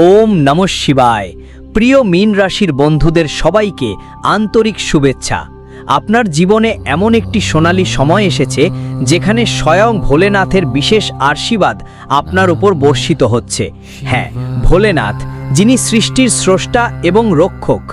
ওম নম শিবায়। প্রিয় মীন রাশির বন্ধুদের সবাইকে আন্তরিক শুভেচ্ছা। আপনার জীবনে এমন একটি সোনালী সময় এসেছে, যেখানে স্বয়ং ভোলেনাথের বিশেষ আশীর্বাদ আপনার উপর বর্ষিত হচ্ছে। হ্যাঁ ভোলেনাথ, যিনি সৃষ্টির স্রষ্টা এবং রক্ষক।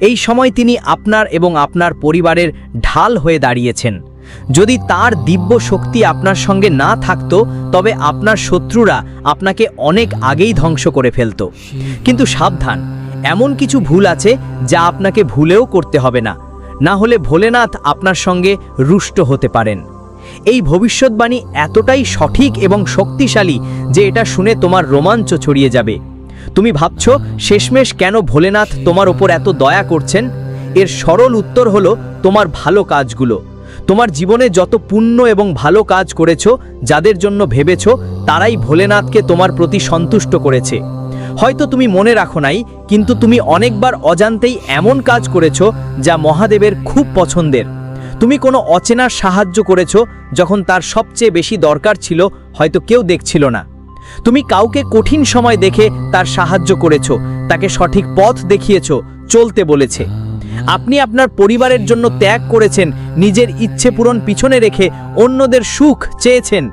এই সময় তিনি আপনার এবং আপনার পরিবারের ঢাল হয়ে দাঁড়িয়েছেন। যদি তার দিব্য শক্তি আপনার সঙ্গে না থাকতো, তবে আপনার শত্রুরা আপনাকে অনেক আগেই ধ্বংস করে ফেলত। কিন্তু সাবধান, এমন কিছু ভুল আছে যা আপনাকে ভুলেও করতে হবে না। না হলে ভোলেনাথ আপনার সঙ্গে রুষ্ট হতে পারেন। এই ভবিষ্যৎবাণী এতটাই সঠিক এবং শক্তিশালী যে এটা শুনে তোমার রোমাঞ্চ ছড়িয়ে যাবে। তুমি ভাবছ, শেষমেশ কেন ভোলেনাথ তোমার ওপর এত দয়া করছেন? এর সরল উত্তর হলো তোমার ভালো কাজগুলো। তোমার জীবনে যত পুণ্য এবং ভালো কাজ করেছ, যাদের জন্য ভেবেছ, তারাই ভোলেনাথকে তোমার প্রতি সন্তুষ্ট করেছে। হয়তো তুমি মনে রাখো নাই, কিন্তু তুমি অনেকবার অজান্তেই এমন কাজ করেছ যা মহাদেবের খুব পছন্দের। তুমি কোনো অচেনার সাহায্য করেছ যখন তার সবচেয়ে বেশি দরকার ছিল, হয়তো কেউ দেখছিল না। তুমি কাউকে কঠিন সময় দেখে তার সাহায্য করেছ, তাকে সঠিক পথ দেখিয়েছো, চলতে বলেছে। আপনি আপনার পরিবারের জন্য ত্যাগ করেছেন, নিজের ইচ্ছে পূরণ পিছনে রেখে অন্যদের সুখ চেয়েছেন।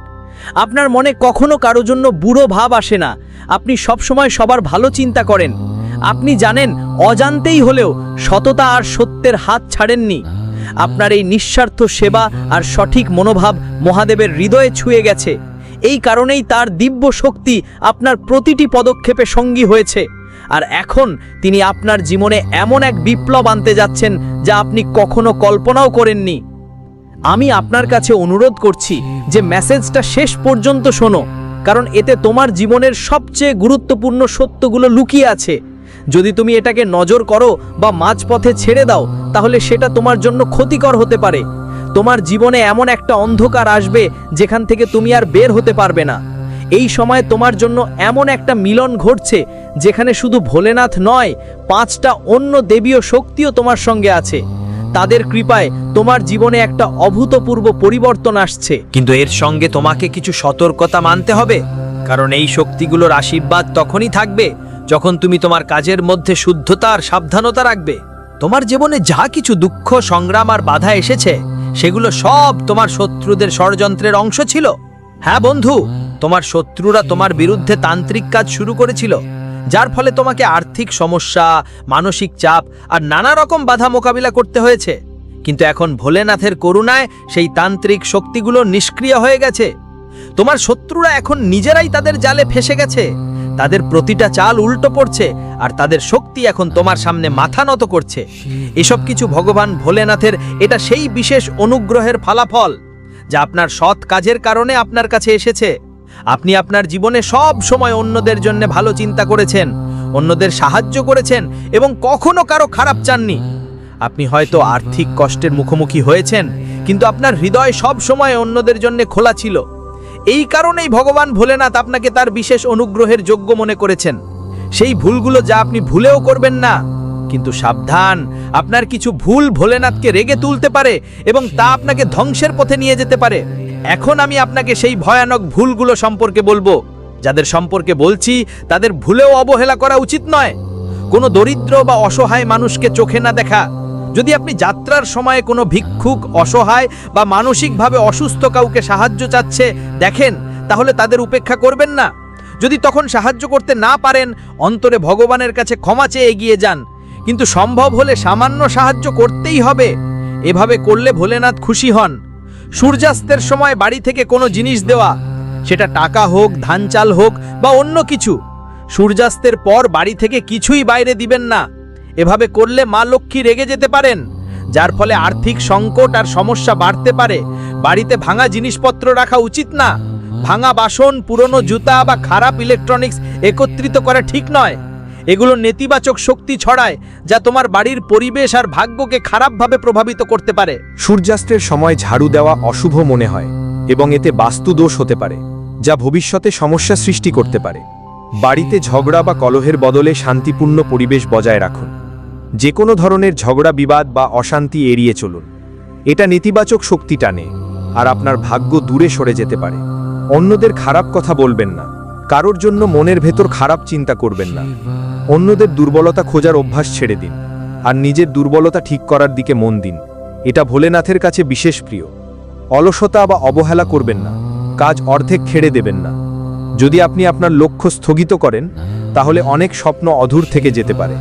আপনার মনে কখনো কারও জন্য বুড়ো ভাব আসে না। আপনি সবসময় সবার ভালো চিন্তা করেন। আপনি জানেন, অজান্তেই হলেও সততা আর সত্যের হাত ছাড়েননি। আপনার এই নিঃস্বার্থ সেবা আর সঠিক মনোভাব মহাদেবের হৃদয়ে ছুঁয়ে গেছে। এই কারণেই তার দিব্য শক্তি আপনার প্রতিটি পদক্ষেপে সঙ্গী হয়েছে। আর এখন তিনি আপনার জীবনে এমন এক বিপ্লব আনতে যাচ্ছেন যা আপনি কখনো কল্পনাও করেননি। আমি আপনার কাছে অনুরোধ করছি যে মেসেজটা শেষ পর্যন্ত শোনো, কারণ এতে তোমার জীবনের সবচেয়ে গুরুত্বপূর্ণ সত্যগুলো লুকিয়ে আছে। যদি তুমি এটাকে নজর করো বা মাঝপথে ছেড়ে দাও, তাহলে সেটা তোমার জন্য ক্ষতিকর হতে পারে। তোমার জীবনে এমন একটা অন্ধকার আসবে যেখান থেকে তুমি আর বের হতে পারবে না। এই সময় তোমার জন্য এমন একটা মিলন ঘটছে, যেখানে শুধু ভোলেনাথ নয়, পাঁচটা অন্য দেবীয় শক্তিও তোমার সঙ্গে আছে। তাদের কৃপায় তোমার জীবনে একটা অভূতপূর্ব পরিবর্তন আসছে। কিন্তু এর সঙ্গে তোমাকে কিছু সতর্কতা মানতে হবে, কারণ এই শক্তিগুলোর আশীর্বাদ তখনই থাকবে, যখন তুমি তোমার কাজের মধ্যে শুদ্ধতা আর সাবধানতা রাখবে। তোমার জীবনে যা কিছু দুঃখ, সংগ্রাম আর বাধা এসেছে, সেগুলো সব তোমার শত্রুদের ষড়যন্ত্রের অংশ ছিল। হ্যাঁ বন্ধু? তোমার শত্রুরা তোমার বিরুদ্ধে তান্ত্রিক কাজ শুরু করেছিল, যার ফলে তোমাকে আর্থিক সমস্যা, মানসিক চাপ আর নানা রকম বাধা মোকাবিলা করতে হয়েছে। কিন্তু এখন ভোলেনাথের করুণায় সেই তান্ত্রিক শক্তিগুলো নিষ্ক্রিয় হয়ে গেছে। তোমার শত্রুরা এখন নিজেরাই তাদের জালে ফেসে গেছে। তাদের প্রতিটা চাল উল্টো পড়ছে আর তাদের শক্তি এখন তোমার সামনে মাথা নত করছে। এসব কিছু ভগবান ভোলেনাথের, এটা সেই বিশেষ অনুগ্রহের ফলাফল, যা আপনার সৎ কাজের কারণে আপনার কাছে এসেছে। আপনি আপনার জীবনে সব সময় অন্যদের জন্য ভালো চিন্তা করেছেন, অন্যদের সাহায্য করেছেন এবং কখনো কারও খারাপ চাননি। আপনি হয়তো আর্থিক কষ্টের মুখোমুখি হয়েছেন, কিন্তু আপনার হৃদয় সব সময় অন্যদের জন্য খোলা ছিল। এই কারণেই ভগবান ভোলেনাথ আপনাকে তার বিশেষ অনুগ্রহের যোগ্য মনে করেছেন। সেই ভুলগুলো যা আপনি ভুলেও করবেন না, কিন্তু সাবধান, আপনার কিছু ভুল ভোলেনাথকে রেগে তুলতে পারে এবং তা আপনাকে ধ্বংসের পথে নিয়ে যেতে পারে। এখন আমি আপনাকে সেই ভয়ানক ভুলগুলো সম্পর্কে বলব। যাদের সম্পর্কে বলছি, তাদের ভুলেও অবহেলা করা উচিত নয়। কোনো দরিদ্র বা অসহায় মানুষকে চোখে না দেখা। যদি আপনি যাত্রার সময় কোনো ভিক্ষুক, অসহায় বা মানসিকভাবে অসুস্থ কাউকে সাহায্য চাচ্ছে, দেখেন, তাহলে তাদের উপেক্ষা করবেন না। যদি তখন সাহায্য করতে না পারেন, অন্তরে ভগবানের কাছে ক্ষমা চেয়ে এগিয়ে যান। কিন্তু সম্ভব হলে সামান্য সাহায্য করতেই হবে। এভাবে করলে ভোলেনাথ খুশি হন। সূর্যাস্তের সময় বাড়ি থেকে কোনো জিনিস দেওয়া, সেটা টাকা হোক, ধান চাল হোক বা অন্য কিছু। সূর্যাস্তের পর বাড়ি থেকে কিছুই বাইরে দিবেন না। এভাবে করলে মা লক্ষ্মী রেগে যেতে পারেন, যার ফলে আর্থিক সংকট আর সমস্যা বাড়তে পারে। বাড়িতে ভাঙা জিনিসপত্র রাখা উচিত না। ভাঙা বাসন, পুরনো জুতা বা খারাপ ইলেকট্রনিক্স একত্রিত করা ঠিক নয়। এগুলো নেতিবাচক শক্তি ছড়ায় যা তোমার বাড়ির পরিবেশ আর ভাগ্যকে খারাপভাবে প্রভাবিত করতে পারে। সূর্যাস্তের সময় ঝাড়ু দেওয়া অশুভ মনে হয় এবং এতে বাস্তু দোষ হতে পারে, যা ভবিষ্যতে সমস্যা সৃষ্টি করতে পারে। বাড়িতে ঝগড়া বা কলহের বদলে শান্তিপূর্ণ পরিবেশ বজায় রাখুন। যে কোনো ধরনের ঝগড়া, বিবাদ বা অশান্তি এড়িয়ে চলুন। এটা নেতিবাচক শক্তি টানে আর আপনার ভাগ্য দূরে সরে যেতে পারে। অন্যদের খারাপ কথা বলবেন না। কারোর জন্য মনের ভেতর খারাপ চিন্তা করবেন না। অন্যদের দুর্বলতা খোঁজার অভ্যাস ছেড়ে দিন, আর নিজের দুর্বলতা ঠিক করার দিকে মন দিন। এটা ভোলেনাথের কাছে বিশেষ প্রিয়। অলসতা বা অবহেলা করবেন না, কাজ অর্ধেক খেড়ে দেবেন না। যদি আপনি আপনার লক্ষ্য স্থগিত করেন, তাহলে অনেক স্বপ্ন অধূর থেকে যেতে পারে।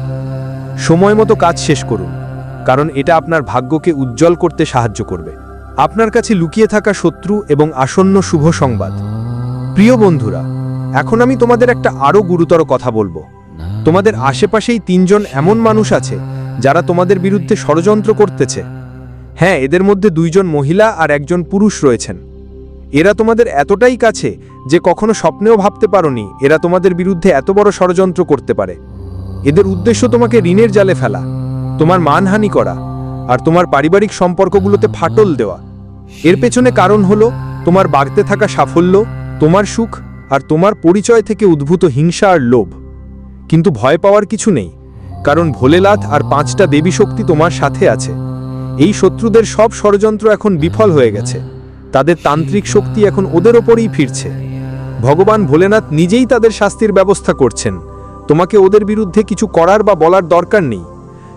সময় মতো কাজ শেষ করুন, কারণ এটা আপনার ভাগ্যকে উজ্জ্বল করতে সাহায্য করবে। আপনার কাছে লুকিয়ে থাকা শত্রু এবং আসন্ন শুভ সংবাদ। প্রিয় বন্ধুরা, এখন আমি তোমাদের একটা আরও গুরুতর কথা বলব। তোমাদের আশেপাশেই তিনজন এমন মানুষ আছে, যারা তোমাদের বিরুদ্ধে ষড়যন্ত্র করতেছে। হ্যাঁ এদের মধ্যে দুইজন মহিলা আর একজন পুরুষ রয়েছেন। এরা তোমাদের এতটাই কাছে যে কখনো স্বপ্নেও ভাবতে পারোনি এরা তোমাদের বিরুদ্ধে এত বড় ষড়যন্ত্র করতে পারে। এদের উদ্দেশ্য তোমাকে ঋণের জালে ফেলা, তোমার মানহানি করা, আর তোমার পারিবারিক সম্পর্কগুলোতে ফাটল দেওয়া। এর পেছনে কারণ হলো, তোমার বাড়তে থাকা সাফল্য, তোমার সুখ, আর তোমার পরিচয় থেকে উদ্ভূত হিংসা আর লোভ। কিন্তু ভয় পাওয়ার কিছু নেই, কারণ ভোলেলাথ আর পাঁচটা দেবী শক্তি তোমার সাথে আছে। এই শত্রুদের সব ষড়যন্ত্র এখন বিফল হয়ে গেছে। তাদের তান্ত্রিক শক্তি এখন ওদের ওপরেই ফিরছে। ভগবান ভোলেনাথ নিজেই তাদের শাস্তির ব্যবস্থা করছেন। তোমাকে ওদের বিরুদ্ধে কিছু করার বা বলার দরকার নেই।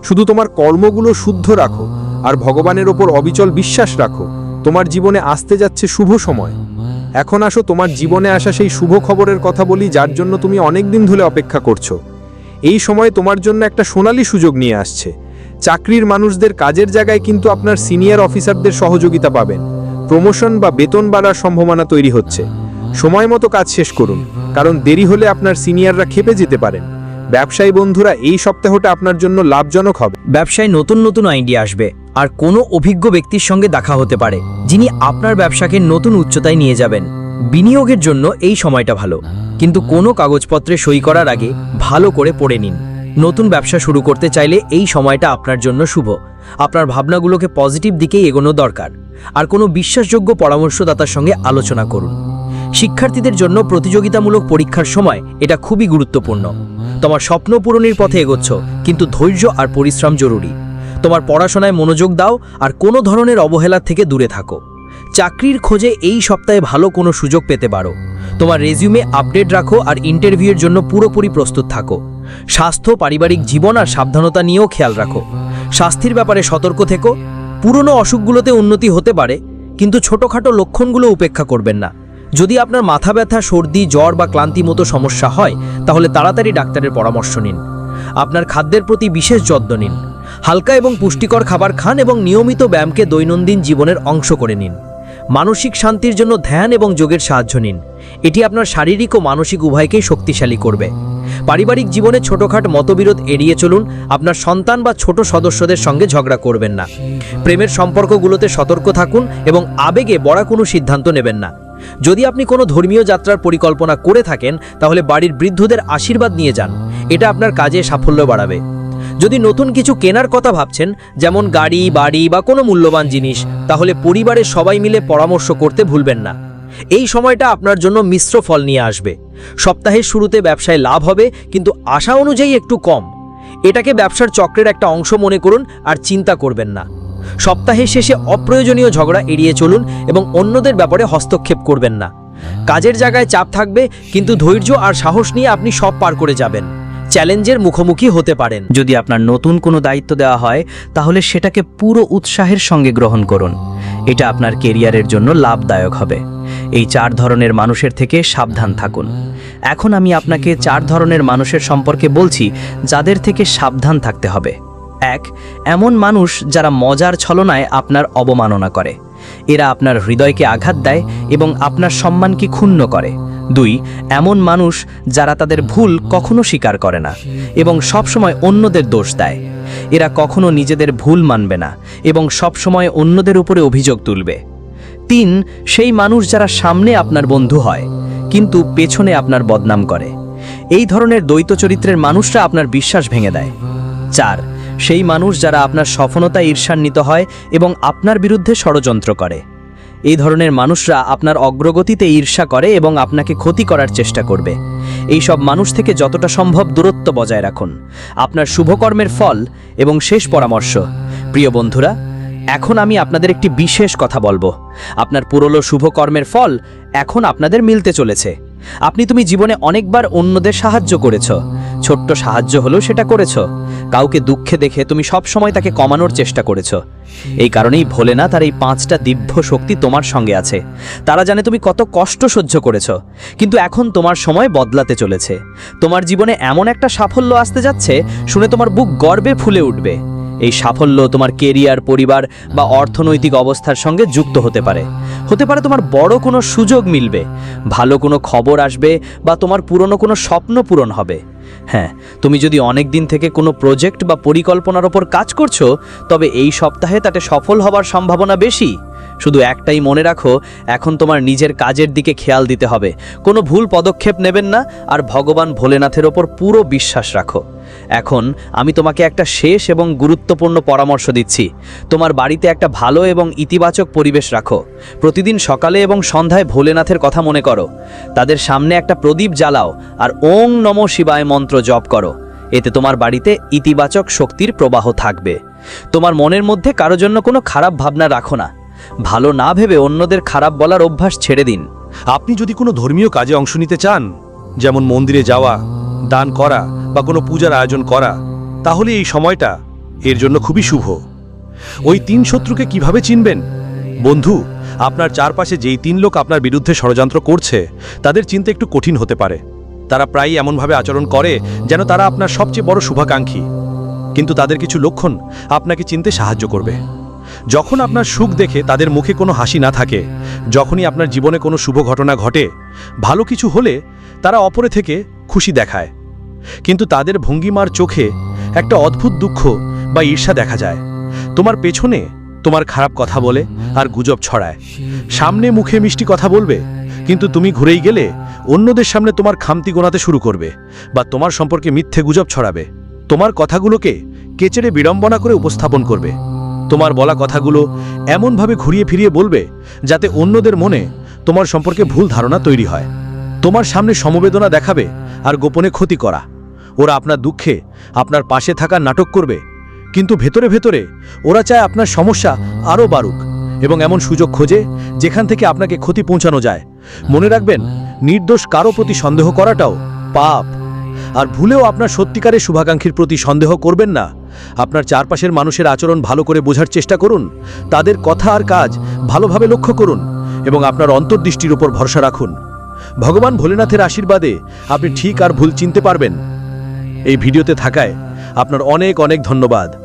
শুধু তোমার কর্মগুলো শুদ্ধ রাখো, আর ভগবানের ওপর অবিচল বিশ্বাস রাখো। তোমার জীবনে আসতে যাচ্ছে শুভ সময়। এখন আসো তোমার জীবনে আসা সেই শুভ খবরের কথা বলি, যার জন্য তুমি অনেক দিন ধরে অপেক্ষা করছ। এই সময় তোমার জন্য একটা সোনালি সুযোগ নিয়ে আসছে। চাকরির মানুষদের কাজের জায়গায় কিন্তু আপনার সিনিয়র অফিসারদের সহযোগিতা পাবেন। প্রমোশন বা বেতন বাড়ার সম্ভাবনা তৈরি হচ্ছে। সময় মতো কাজ শেষ করুন, কারণ দেরি হলে আপনার সিনিয়ররা খেপে যেতে পারেন। ব্যবসায়ী বন্ধুরা, এই সপ্তাহটা আপনার জন্য লাভজনক হবে। ব্যবসায় নতুন নতুন আইডিয়া আসবে আর কোনো অভিজ্ঞ ব্যক্তির সঙ্গে দেখা হতে পারে, যিনি আপনার ব্যবসাকে নতুন উচ্চতায় নিয়ে যাবেন। বিনিয়োগের জন্য এই সময়টা ভালো, কিন্তু কোনো কাগজপত্রে সই করার আগে ভালো করে পড়ে নিন। নতুন ব্যবসা শুরু করতে চাইলে এই সময়টা আপনার জন্য শুভ। আপনার ভাবনাগুলোকে পজিটিভ দিকেই এগোনো দরকার। আর কোনো বিশ্বাসযোগ্য পরামর্শদাতার সঙ্গে আলোচনা করুন। শিক্ষার্থীদের জন্য প্রতিযোগিতামূলক পরীক্ষার সময় এটা খুবই গুরুত্বপূর্ণ। তোমার স্বপ্ন পূরণের পথে এগোচ্ছ, কিন্তু ধৈর্য আর পরিশ্রম জরুরি। তোমার পড়াশোনায় মনোযোগ দাও আর কোনো ধরনের অবহেলা থেকে দূরে থাকো। চাকরির খোঁজে এই সপ্তাহে ভালো কোনো সুযোগ পেতে পারো। তোমার রেজিউমে আপডেট রাখো আর ইন্টারভিউয়ের জন্য পুরোপুরি প্রস্তুত থাকো। স্বাস্থ্য, পারিবারিক জীবন আর সাবধানতা নিয়েও খেয়াল রাখো। স্বাস্থ্যের ব্যাপারে সতর্ক থেকো। পুরনো অসুখগুলোতে উন্নতি হতে পারে, কিন্তু ছোটোখাটো লক্ষণগুলো উপেক্ষা করবেন না। যদি আপনার মাথা ব্যথা, সর্দি, জ্বর বা ক্লান্তি মতো সমস্যা হয়, তাহলে তাড়াতাড়ি ডাক্তারের পরামর্শ নিন। আপনার খাদ্যের প্রতি বিশেষ যত্ন নিন। হালকা এবং পুষ্টিকর খাবার খান এবং নিয়মিত ব্যায়ামকে দৈনন্দিন জীবনের অংশ করে নিন। মানসিক শান্তির জন্য ধ্যান এবং যোগের সাহায্য নিন। এটি আপনার শারীরিক ও মানসিক উভয়কেই শক্তিশালী করবে। পারিবারিক জীবনে ছোটখাট মতবিরোধ এড়িয়ে চলুন, আপনার সন্তান বা ছোট সদস্যদের সঙ্গে ঝগড়া করবেন না। প্রেমের সম্পর্কগুলোতে সতর্ক থাকুন এবং আবেগে বড় কোনো সিদ্ধান্ত নেবেন না। যদি আপনি কোনো ধর্মীয় যাত্রার পরিকল্পনা করে থাকেন, তাহলে বাড়ির বৃদ্ধদের আশীর্বাদ নিয়ে যান। এটা আপনার কাজে সাফল্য বাড়াবে। যদি নতুন কিছু কেনার কথা ভাবছেন, যেমন গাড়ি, বাড়ি বা কোনো মূল্যবান জিনিস, তাহলে পরিবারের সবাই মিলে পরামর্শ করতে ভুলবেন না। এই সময়টা আপনার জন্য মিশ্র ফল নিয়ে আসবে। সপ্তাহের শুরুতে ব্যবসায় লাভ হবে, কিন্তু আশা অনুযায়ী একটু কম। এটাকে ব্যবসার চক্রের একটা অংশ মনে করুন আর চিন্তা করবেন না। সপ্তাহের শেষে অপ্রয়োজনীয় ঝগড়া এড়িয়ে চলুন এবং অন্যদের ব্যাপারে হস্তক্ষেপ করবেন না। কাজের জায়গায় চাপ থাকবে, কিন্তু ধৈর্য আর সাহস নিয়ে আপনি সব পার করে যাবেন। চ্যালেঞ্জের মুখোমুখি হতে পারেন। যদি আপনার নতুন কোনো দায়িত্ব দেওয়া হয়, তাহলে সেটাকে পুরো উৎসাহের সঙ্গে গ্রহণ করুন। এটা আপনার কেরিয়ারের জন্য লাভদায়ক হবে। এই চার ধরনের মানুষের থেকে সাবধান থাকুন। এখন আমি আপনাকে চার ধরনের মানুষের সম্পর্কে বলছি, যাদের থেকে সাবধান থাকতে হবে। এক, এমন মানুষ যারা মজার ছলনায় আপনার অবমাননা করে। এরা আপনার হৃদয়কে আঘাত দেয় এবং আপনার সম্মানকে ক্ষুণ্ণ করে। দুই, এমন মানুষ যারা তাদের ভুল কখনো স্বীকার করে না এবং সবসময় অন্যদের দোষ দেয়। এরা কখনো নিজেদের ভুল মানবে না এবং সবসময় অন্যদের উপরে অভিযোগ তুলবে। তিন, সেই মানুষ যারা সামনে আপনার বন্ধু হয়, কিন্তু পেছনে আপনার বদনাম করে। এই ধরনের দ্বৈত চরিত্রের মানুষরা আপনার বিশ্বাস ভেঙে দেয়। চার সেই মানুষ যারা আপনার সফলতা ঈর্ষান্বিত হয় এবং আপনার বিরুদ্ধে ষড়যন্ত্র করে। এই ধরনের মানুষরা আপনার অগ্রগতিতে ঈর্ষা করে এবং আপনাকে ক্ষতি করার চেষ্টা করবে। এই সব মানুষ থেকে যতটা সম্ভব দূরত্ব বজায় রাখুন। আপনার শুভকর্মের ফল এবং শেষ পরামর্শ। প্রিয় বন্ধুরা, এখন আমি আপনাদের একটি বিশেষ কথা বলব। আপনার পুরনো শুভকর্মের ফল এখন আপনাদের মিলতে চলেছে। আপনি তুমি জীবনে অনেকবার অন্যদের সাহায্য করেছ। ছোট্ট সাহায্য হলেও সেটা করেছ। কাউকে দুঃখে দেখে তুমি সব সময় তাকে কমানোর চেষ্টা করেছ। এই কারণেই ভোলেনা তার এই পাঁচটা দিব্য শক্তি তোমার সঙ্গে আছে। তারা জানে তুমি কত কষ্ট সহ্য করেছ। কিন্তু এখন তোমার সময় বদলাতে চলেছে। তোমার জীবনে এমন একটা সাফল্য আসতে যাচ্ছে, শুনে তোমার বুক গর্বে ফুলে উঠবে। এই সাফল্য তোমার কেরিয়ার, পরিবার বা অর্থনৈতিক অবস্থার সঙ্গে যুক্ত হতে পারে। হতে পারে তোমার বড় কোনো সুযোগ মিলবে, ভালো কোনো খবর আসবে বা তোমার পুরনো কোনো স্বপ্ন পূরণ হবে। হ্যাঁ তুমি যদি অনেক দিন থেকে কোনো প্রজেক্ট বা পরিকল্পনার ওপর কাজ করছ, তবে এই সপ্তাহে তাতে সফল হবার সম্ভাবনা বেশি। শুধু একটাই মনে রাখো, এখন তোমার নিজের কাজের দিকে খেয়াল দিতে হবে। কোনো ভুল পদক্ষেপ নেবেন না, আর ভগবান ভোলেনাথের ওপর পুরো বিশ্বাস রাখো। এখন আমি তোমাকে একটা শেষ এবং গুরুত্বপূর্ণ পরামর্শ দিচ্ছি। তোমার বাড়িতে একটা ভালো এবং ইতিবাচক পরিবেশ রাখো। প্রতিদিন সকালে এবং সন্ধ্যায় ভোলেনাথের কথা মনে করো। তাদের সামনে একটা প্রদীপ জ্বালাও আর ওং নম শিবায় মন্ত্র জপ করো। এতে তোমার বাড়িতে ইতিবাচক শক্তির প্রবাহ থাকবে। তোমার মনের মধ্যে কারও জন্য কোনো খারাপ ভাবনা রাখো না। ভালো না ভেবে অন্যদের খারাপ বলার অভ্যাস ছেড়ে দিন। আপনি যদি কোনো ধর্মীয় কাজে অংশ নিতে চান, যেমন মন্দিরে যাওয়া দান করা বা কোনো পূজার আয়োজন করা, তাহলে এই সময়টা এর জন্য খুবই শুভ। ওই তিন শত্রুকে কীভাবে চিনবেন? বন্ধু, আপনার চারপাশে যেই তিন লোক আপনার বিরুদ্ধে ষড়যন্ত্র করছে, তাদের চিন্তা একটু কঠিন হতে পারে। তারা প্রায়ই এমনভাবে আচরণ করে যেন তারা আপনার সবচেয়ে বড় শুভাকাঙ্ক্ষী। কিন্তু তাদের কিছু লক্ষণ আপনাকে চিনতে সাহায্য করবে। যখন আপনার সুখ দেখে তাদের মুখে কোনো হাসি না থাকে, যখনই আপনার জীবনে কোনো শুভ ঘটনা ঘটে, ভালো কিছু হলে তারা অপরে থেকে খুশি দেখায়। কিন্তু তাদের ভঙ্গিমার চোখে একটা অদ্ভুত দুঃখ বা ঈর্ষা দেখা যায়। তোমার পেছনে তোমার খারাপ কথা বলে আর গুজব ছড়ায়। সামনে মুখে মিষ্টি কথা বলবে, কিন্তু তুমি ঘুরেই গেলে অন্যদের সামনে তোমার খামতি গোনাতে শুরু করবে বা তোমার সম্পর্কে মিথ্যে গুজব ছড়াবে। তোমার কথাগুলোকে কেচেড়ে বিড়ম্বনা করে উপস্থাপন করবে। তোমার বলা কথাগুলো এমনভাবে ঘুরিয়ে ফিরিয়ে বলবে যাতে অন্যদের মনে তোমার সম্পর্কে ভুল ধারণা তৈরি হয়। তোমার সামনে সমবেদনা দেখাবে আর গোপনে ক্ষতি করা। ওরা আপনার দুঃখে, আপনার পাশে থাকার নাটক করবে। কিন্তু ভেতরে ভেতরে ওরা চায় আপনার সমস্যা আরও বাড়ুক এবং এমন সুযোগ খোঁজে যেখান থেকে আপনাকে ক্ষতি পৌঁছানো যায়। মনে রাখবেন, নির্দোষ কারও প্রতি সন্দেহ করাটাও পাপ। আর ভুলেও আপনার সত্যিকারের শুভাকাঙ্ক্ষীর প্রতি সন্দেহ করবেন না। আপনার চারপাশের মানুষের আচরণ ভালো করে বোঝার চেষ্টা করুন। তাদের কথা আর কাজ ভালোভাবে লক্ষ্য করুন এবং আপনার অন্তর্দৃষ্টির উপর ভরসা রাখুন। ভগবান ভোলেনাথের আশীর্বাদে আপনি ঠিক আর ভুল চিনতে পারবেন। এই ভিডিওতে থাকায় আপনার অনেক অনেক ধন্যবাদ।